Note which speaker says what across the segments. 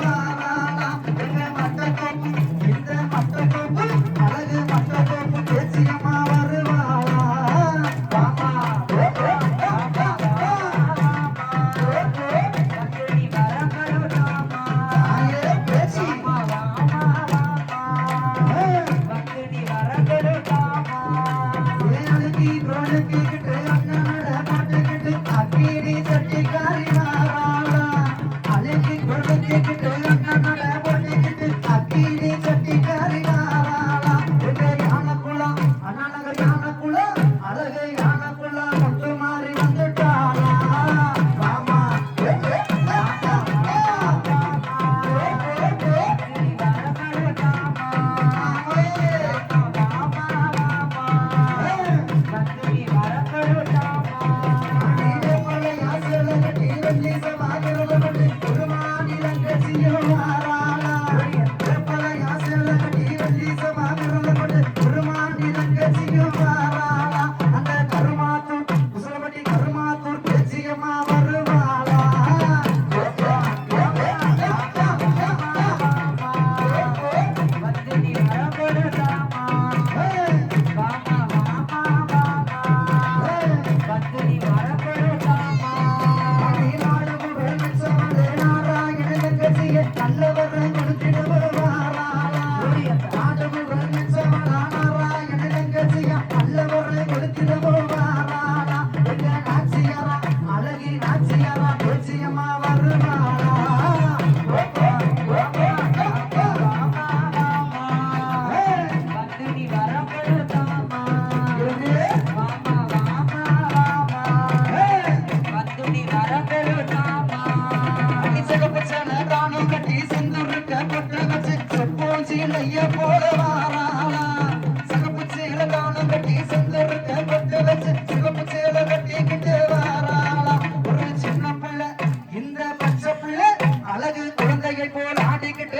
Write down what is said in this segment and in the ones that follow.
Speaker 1: Bye. Please, I'm not gonna சீனைய போல வாரானா சிகப்பு சீலை காணம் கட்டி செந்தருக்க கொட்டு வச்சு சிகப்பு சீலை கட்டிக்கிட்டு அழகு குழந்தையை போல ஆடிக்கிட்டு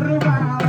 Speaker 1: arrugado.